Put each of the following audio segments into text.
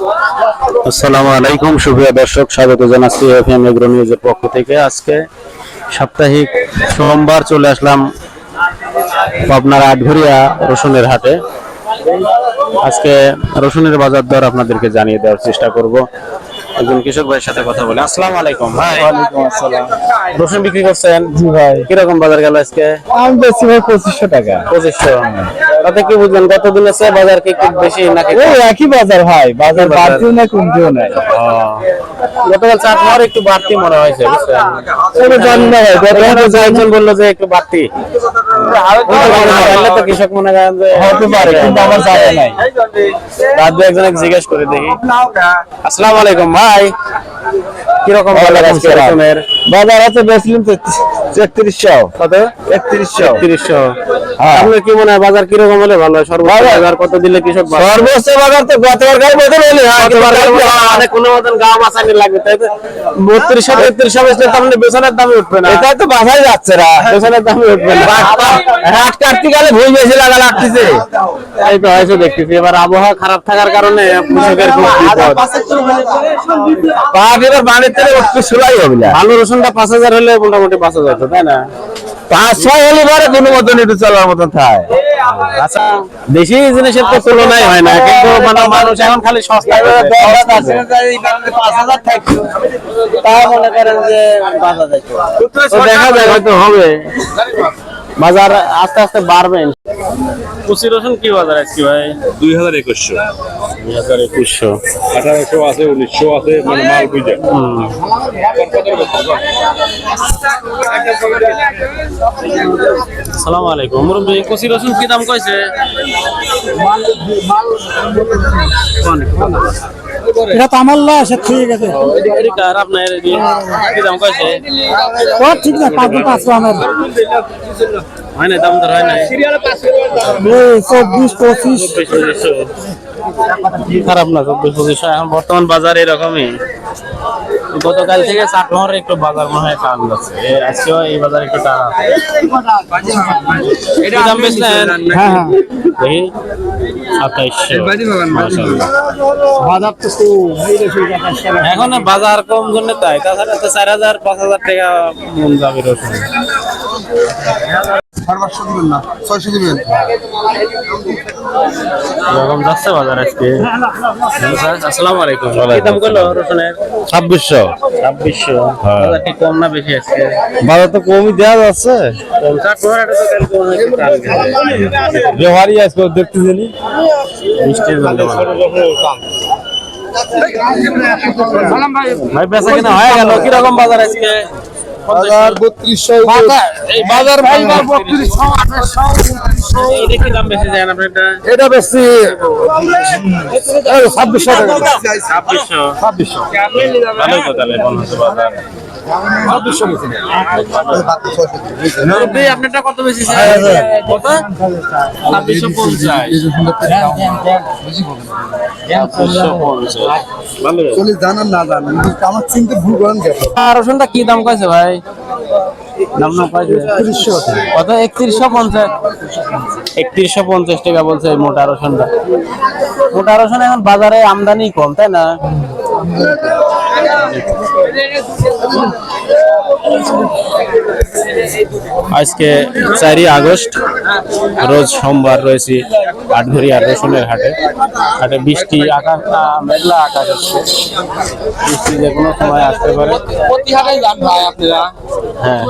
আসসালামু আলাইকুম, সুপ্রিয় দর্শক, স্বাগত জানাচ্ছি এফএম এগ্রো নিউজের পক্ষ থেকে। আজকে সাপ্তাহিক সোমবার চলে আসলাম পাবনার আটঘরিয়া রসুনের হাটে। আজকে রসুনের বাজার দর আপনাদেরকে জানিয়ে দেওয়ার চেষ্টা করব। একজন কৃষক ভাইয়ের সাথে কথা বলে। আসসালামু আলাইকুম। ভাই। ওয়ালাইকুম আসসালাম। রসুন বিক্রি করছেন? জি ভাই। কীরকম বাজার গেল আজকে? আমি বেশি ভাই পঁচিশশো টাকা। পঁচিশশো। তাতে কি বুঝলেন কত দিন আছে বাজার কি একটু বেশি নাকি ওই একই বাজার ভাই বাজার। বাড়তিও না কমতেও নাই গতকাল চার মার একটু বাড়তি মনে হয়েছে বুঝছেন? জানি না ভাই গতকাল বলল যে একটু বাড়তি। তো কৃষক মনে করেন যে হতে পারে কিন্তু আমার জানা নাই। রাত একজনকে জিজ্ঞেস করে দেখি। আসসালামু আলাইকুম ভাই। কীরকম বাজার আছে? বেচলাম তেত্রিশশো কত? একত্রিশশো। তিরিশশো হ্যাঁ। আপনার কি মনে হয় বাজার কীরকম হলে ভালো হয়? সর্বোচ্চ বাজার কত দিলে কৃষক সর্বোচ্চ বাজার তো গতবার বদল হলে গতবার কোনো মতন গাঁ মাছানি লাগবে তাই তো? বত্রিশশো তেত্রিশশো বেচলে তার বেসনের দামই উঠবে না। এটা তো বাসায় যাচ্ছে না। বেসনের দামই উঠবে না। হাট কাটতে গেলে ভুল বেশি লাগা লাগতেছে। এই তো দেখতেছি। এবার আবহাওয়া খারাপ থাকার কারণে কৃষকের খুব বিপদ। পাট এবার বানের সুলাই হবে না। ভালো রসুনটা পাঁচ হাজার হলে মোটামুটি পাঁচ হাজার তো তাই না? পাঁচ ছয় হলে পরে কোনো মতন একটু চলার মতন থাকে। আচ্ছা দেশি জিনিসের তো তুলনাই হয় না কিন্তু মানে মানুষ এখন খালি সস্তা। তা মনে করেন যে দেখা যায় হয়তো হবে। বাজার আস্তে আস্তে বাড়বে কুচি রসুন কি বাজার আজকে ভাই? দুই হাজার একুশশো। দুই হাজার একুশশো। আঠারোশো আছে উনিশশো আছে মানে মাল বুঝে। সালাম আলাইকুম। মুরব্বী কুচি রসুন কি দাম কইছে? এটা তো আমার লস ঠিক আছে। আপনার কি দাম কইছে? ও ঠিক না পাঁচ পাঁচ আমার হয় না দাম দর হয় না চব্বিশ পঁচিশ। খারাপ না চব্বিশ পঁচিশশো এখন বর্তমান বাজার এরকমই। গতকাল থেকে চাটমোহর একটু বাজার মনে হয় টান যাচ্ছে আজকেও এই বাজার একটু টান আছে। দাম বেচলেন? হ্যাঁ হ্যাঁ। দেখি এখন বাজার কম জন্য তাই। তাছাড়া তো চার হাজার পাঁচ হাজার টাকা মন যাবে রসুন। ছয়শো দিবেন। এরকম যাচ্ছে বাজার আজকে। আসসালামু আলাইকুম। কি দাম করল রসুনের? ছাব্বিশশো। ছাব্বিশশো। বাজার কি কম না বেশি আজকে? বাজার তো কমই দেওয়া যাচ্ছে। কম চাটমোহর এটা তো কাল কম হয়েছে টান গেছে। ব্যবহারই আজকে দেখতে জানি হয়। ভাই বেচা কিনা হয়ে গেল। কীরকম বাজার আজকে? হাজার বত্রিশশো এই বাজার ভাই না আপনারটা এটা বেশি। ছাব্বিশশো টাকা। ছাব্বিশশো। ছাব্বিশশো। ভালোই তো তাহলে মনে হচ্ছে বাজার মুরব্বি, আপনারটা কত বেশি কত ছাব্বিশশো পঞ্চাশ ছাব্বিশশো পঞ্চাশ। ভালো চল্লিশ জানান না জানেন আমার চিনতে ভুল করেন রসুনটা কি দাম কয়েছে ভাই কত? একত্রিশশো পঞ্চাশ। একত্রিশশো পঞ্চাশ টাকা বলছে এই মোটা রসুনটা। মোটা রসুন এখন বাজারে আমদানি কম তাই না? আজকে চারই আগস্ট, রোজ সোমবার রয়েছি আটঘরিয়া রসুনের হাটে। হাটে বৃষ্টি আকাশ মেঘলা আকাশ আছে। বৃষ্টি যে কোনো সময় আসতে পারে। হ্যাঁ।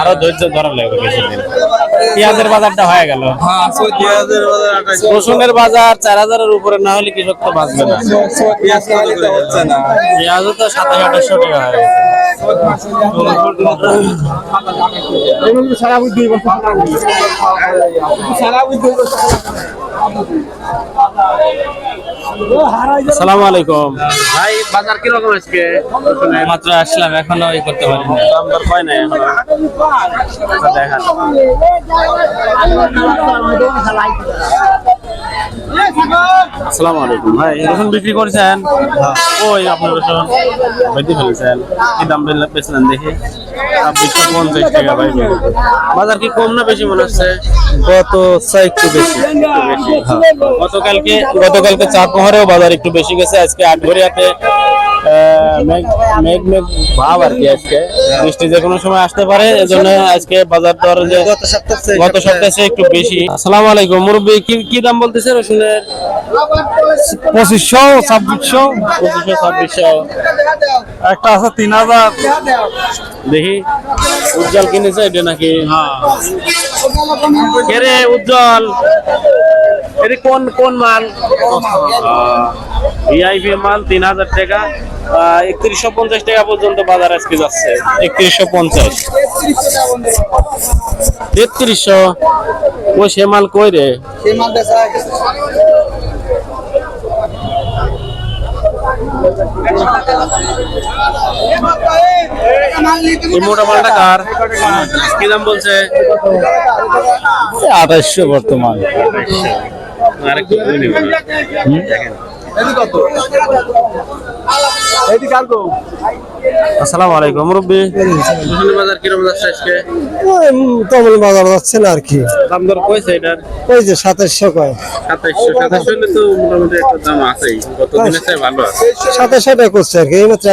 আরও ধৈর্য ধরা লাগবে কিছুদিন। পেঁয়াজের বাজারটা হয়ে গেল। হ্যাঁ পেঁয়াজের বাজার রসুনের বাজার চার হাজারের উপরে না হলে কৃষক তো বাঁচবে না। পেঁয়াজ তো হাজার আঠাশশো টাকা হয় সারা সারা আসসালামু আলাইকুম। ভাই বাজার কীরকম আজকে? মাত্র আসলাম এখনও ই করতে পারি না দাম দর হয় না এখনও। আচ্ছা, দেখান। আসসালামু আলাইকুম। ভাই রসুন বিক্রি করছেন? ওই আপনার রসুন। বেঁধে ফেলেছেন। কি দাম বেচলেন দেখি? ছাব্বিশশো পঞ্চাশ টাকা ভাই বাজার কি কম না বেশি মনে হচ্ছে? গত চাই একটু বেশি। বেশি গতকালকে গতকালকে চাঁদমোহরেও বাজার একটু বেশি গেছে। আজকে আটঘরিয়াতে আহ, মেঘ মেঘ মেঘ ভাব আর কি আজকে। বৃষ্টি যে কোনো সময় আসতে পারে এজন্য আজকে বাজার দর যে গত সপ্তাহে একটু বেশি। আসসালামু আলাইকুম মুরব্বী কি কি দাম বলতেছে রসুনের? পঁচিশশো ছাব্বিশশো। পঁচিশশো ছাব্বিশশো। একটা আছে তিন হাজার। দেখি উজ্জ্বল কিনেছে এটা নাকি? কে রে উজ্জ্বল? এটা কোন কোন মাল? ভিআইপি মাল তিন হাজার টাকা। একত্রিশশো পঞ্চাশ টাকা পর্যন্ত বাজার আজকে যাচ্ছে। একত্রিশশো পঞ্চাশ। তেত্রিশশো। ও সে মাল কই রে? মোটা মালটা কার? কি দাম বলছে? আঠাইশশো বর্তমান। আরেকটু কমে নেবে। আসসালামু আলাইকুম মুরব্বী। বাজার কীরকম যাচ্ছে আজকে? তেমন বাজার যাচ্ছে না আর কি। দাম দর কইছে এটার? ওই যে সাতাশশো কয়। সাতাইশশো সাতাইশশো হলে তো মোটামুটি একটা দাম আছেই। গত দিনের ভালো আছে। সাতাশশো করছে আর কি এই মাত্র